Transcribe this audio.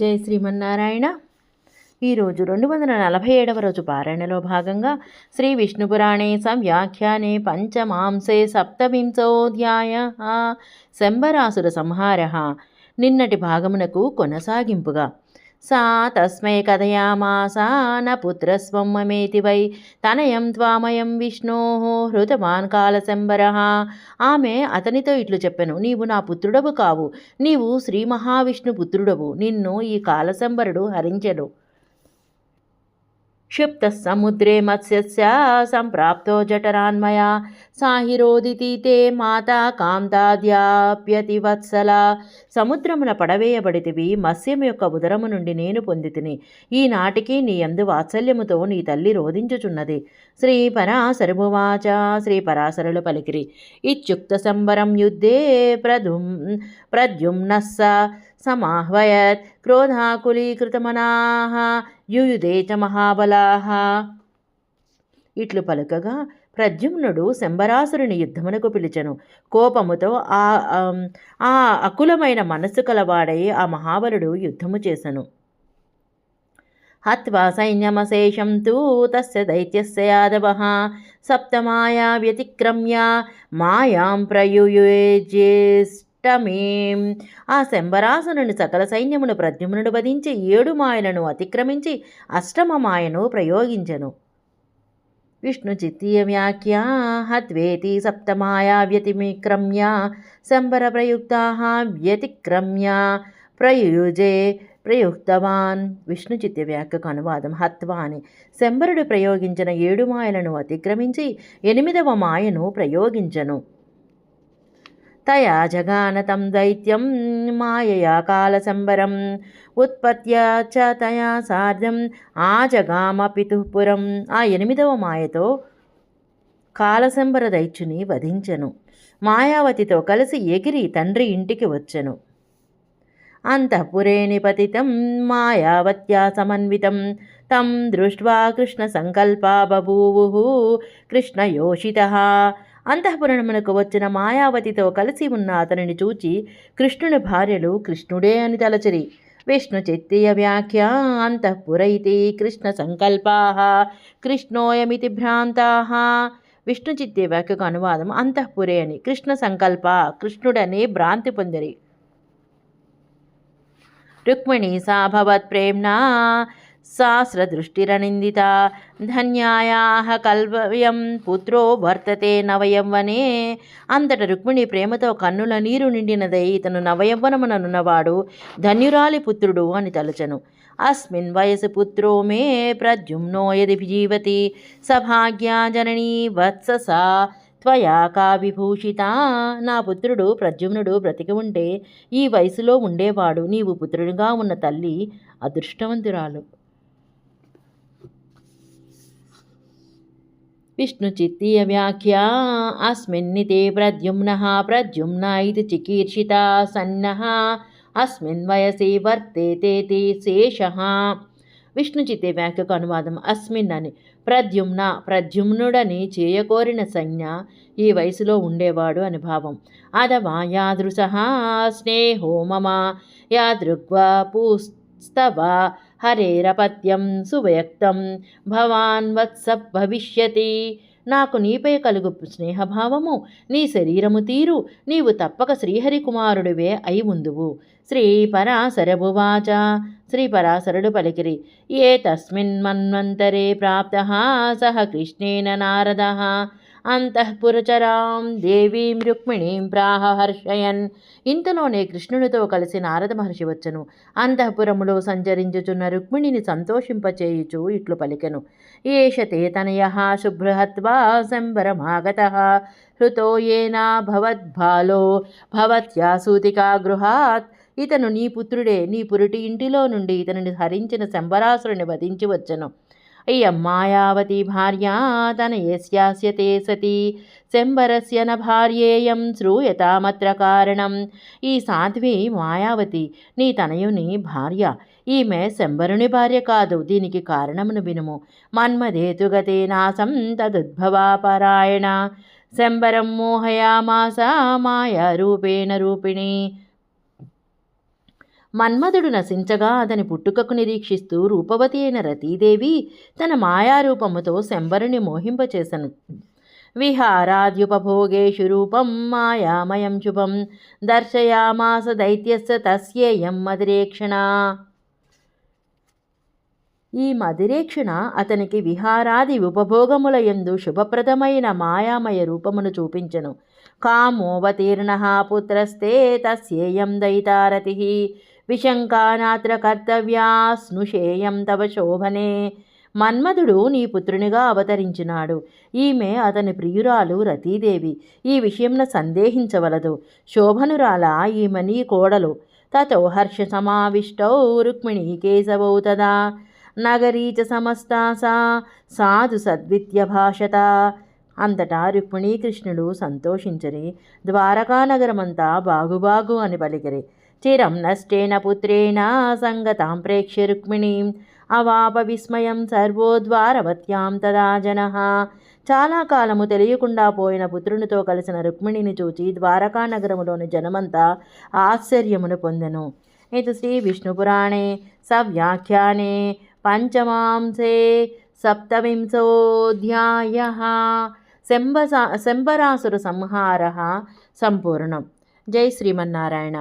జై శ్రీమన్నారాయణ. ఈరోజు రెండు వందల నలభై ఏడవ రోజు పారాయణలో భాగంగా శ్రీ విష్ణుపురాణే సంవ్యాఖ్యానే పంచమాంసే సప్తవింశోధ్యాయ. శంబరాసుర సంహార. నిన్నటి భాగమునకు కొనసాగింపుగా సా తస్మై కథయామాసా న పుత్రస్వం మమేతి వై తనయం త్వామయం విష్ణో హృతమాన్ కాలశంబర ఆమె అతనితో ఇట్లు చెప్పెను నీవు నా పుత్రుడవు కావు నీవు శ్రీ మహావిష్ణు పుత్రుడవు నిన్ను ఈ కాలశంబరుడు హరించెను. क्षिप्त समुद्रे मत्स्यस्य सम्प्राप्तो जठरान्मया సాహిరోదితి తే మాత కాంతాద్యాప్యతివత్సల సముద్రమున పడవేయబడితివి మత్స్యం యొక్క ఉదరము నుండి నేను పొందితిని ఈనాటికి నీ అందు వాత్సల్యముతో నీ తల్లి రోధించుచున్నది శ్రీ పరాశరమువాచ శ్రీ పరాశరులు పలికిరి ఇత్యుక్త సంబరం యుద్ధే ప్రదుం ప్రద్యుమ్నస్స సమాహ్వయత్ క్రోధాకులీకృతమనాహ యుయుదే చ మహాబలాహ ఇట్లు పలుకగా ప్రద్యుమ్నుడు శంబరాసురుని యుద్ధమునకు పిలిచెను. కోపముతో ఆ ఆ అకులమైన మనస్సు కలవాడై ఆ మహాబలుడు యుద్ధము చేసెను. హత్వా సైన్యమశేషం తూ తస్య దైత్యస్య యాదవ. సప్తమాయా వ్యతిక్రమ్య మాయాం ప్రయుయేజ్యేష్టమీం ఆ శంబరాసునుని సకల సైన్యమును ప్రద్యుమ్నుడు వధించి ఏడు మాయలను అతిక్రమించి అష్టమ మాయను ప్రయోగించెను విష్ణుచిత్తీయ వ్యాఖ్యా హత్వేతి సప్తమాయా వ్యతిమిక్రమ్య శంబరప్రయుక్తా వ్యతిక్రమ్య ప్రయుజే ప్రయుక్తవాన్. విష్ణుచిత్య వ్యాఖ్యకు అనువాదం హత్వా అని శంబరుడు ప్రయోగించిన ఏడు మాయలను అతిక్రమించి ఎనిమిదవ మాయను ప్రయోగించను. తయా జగానతం దైత్యం మాయయా కాలశంబరం ఉత్పత్త్యా చ తయా సార్ధం ఆ జగామ పితుపురం ఆ ఎనిమిదవ మాయతో కాలశంబర దైత్యుని వధించను. మాయావతితో కలిసి ఎగిరి తండ్రి ఇంటికి వచ్చెను. అంతఃపురే నిపతితం మాయావత్యా సమన్వితం. తం దృష్ట్వా కృష్ణ సంకల్పా బభూవు కృష్ణయోషిత అంతఃపురమునకు వచ్చిన మాయావతితో కలిసి ఉన్న అతనిని చూచి కృష్ణుని భార్యలు కృష్ణుడే అని తలచిరి. విష్ణు చిత్తీయ వ్యాఖ్య అంతఃపుర కృష్ణ సంకల్పా కృష్ణోయమితి భ్రాంతా. విష్ణు చిత్తే వ్యాఖ్యకు అనువాదం అంతఃపురే అని కృష్ణ సంకల్ప కృష్ణుడని భ్రాంతి పొందిరి. రుక్మిణీ సా భవత్ ప్రేమ్నా సాస్రదృష్టిరనిందిత ధన్యాయాహ కల్వయం పుత్రో వర్తతే నవయవ్వనే అంతట రుక్మిణి ప్రేమతో కన్నుల నీరు నిండినదై ఇతను నవయవ్వనముననున్నవాడు. ధన్యురాలి పుత్రుడు అని తలచను. అస్మిన్ వయసు పుత్రో మే ప్రద్యుమ్నో యది జీవతి సభాగ్యా జననీ వత్ససా. త్వయా కా విభూషిత నా పుత్రుడు ప్రద్యుమ్నుడు బ్రతికి ఉంటే ఈ వయసులో ఉండేవాడు. నీవు పుత్రుడిగా ఉన్న తల్లి అదృష్టవంతురాలు. విష్ణుచిత్తీయ వ్యాఖ్యా అస్మిన్నితే ప్రద్యుమ్న ప్రద్యుమ్న ఇది చికీర్షితా సన్నః అస్మిన్ వయసి వర్తేతేతి శేష. విష్ణుచిత్తే వ్యాఖ్యకు అనువాదం అస్మిన్ అని. ప్రద్యుమ్న ప్రద్యుమ్నుడని చేయకోరిన సంజ్ఞ ఈ వయసులో ఉండేవాడు అని భావం. అథవా యాదృశ స్నేహో మమ యాదృగ్వ పూస్తవ హరేరపత్యం సువ్యక్తం. భవాన్ వత్స భవిష్యతి. నాకు నీపై కలుగు స్నేహభావము. నీ శరీరము తీరు. నీవు తప్పక శ్రీహరి కుమారుడివే అయి ఉందువు. శ్రీ పరాశరభువాచ శ్రీ పరాశరుడు పలికిరి. ఏ తస్మిన్ మన్వంతరే ప్రాప్త. సహ కృష్ణేన నారద. అంతఃపురచరాం దేవీం రుక్మిణీం ప్రాహ హర్షయన్. ఇంతలోనే కృష్ణునితో కలిసి నారద మహర్షి వచ్చను. అంతఃపురములో సంచరించుచున్న రుక్మిణిని సంతోషింపచేయుచు ఇట్లు పలికెను. ఏషతే తనయ శుభ్రహత్వా సంబరమాగత హృతో ఏనా భవద్భాలో భవత్యా సూతికా గృహాత్ ఇతను నీ పుత్రుడే నీ పురుటి ఇంటిలో నుండి ఇతనిని హరించిన శంబరాసురుని వధించి వచ్చను. ఇయం మాయావతి భార్యా తనయస్యాస్య తే సతి శంబరస్య భార్యేయం శ్రూయతామత్ర కారణం ఈ సాధ్వి మాయావతి నీ తనయుని భార్య ఈమె శంబరుని భార్య కాదు దీనికి కారణమును వినుము మన్మధేతుగతే నాసం తదుద్భవాపరాయణ శంబరం మోహయామాస మాయా రూపేణ రూపిణి మన్మధుడు నశించగా అతని పుట్టుకకు నిరీక్షిస్తూ రూపవతి అయిన రతీదేవి తన మాయారూపముతో శంబరుని మోహింపచేసను. విహారాద్యుపభోగేషు రూపం మాయామయం శుభం దర్శయామాస దైత్యస్య తస్యేయం మదిరేక్షణ ఈ మదిరేక్షణ అతనికి విహారాది ఉపభోగముల యందు శుభప్రదమైన మాయామయ రూపమును చూపించెను. కామోవతీర్ణ పుత్రస్తే తస్యేయం దయితారతి విశంకానాత్ర కర్తవ్యా స్నుషేయం తవ శోభనే. మన్మధుడు నీ పుత్రునిగా అవతరించినాడు. ఈమె అతని ప్రియురాలు రతీదేవి. ఈ విషయంన సందేహించవలదు. శోభనురాల ఈమె నీ కోడలు. తతో హర్ష సమావిష్టౌ రుక్మిణీ కేశవౌ తదా. నగరీ చ సమస్తా సా సాధు సద్విత్య భాషత. అంతటా రుక్మిణీ కృష్ణుడు సంతోషించరి ద్వారకానగరమంతా బాగుబాగు అని పలికిరి. చిరం నష్టేన పుత్రేణ సంగతాం ప్రేక్ష్య రుక్మిణీం అవాప విస్మయం సర్వోద్వారవత్యాం తదా జన చాలా కాలము తెలియకుండా పోయిన పుత్రునితో కలిసిన రుక్మిణిని చూచి ద్వారకా నగరములోని జనమంతా ఆశ్చర్యమును పొందెను. ఇది శ్రీ విష్ణుపురాణే సవ్యాఖ్యానే పంచమాంసే సప్తవింశోధ్యాయ శంబసా శంబరాసుర సంహార సంపూర్ణం. జై శ్రీమన్నారాయణ.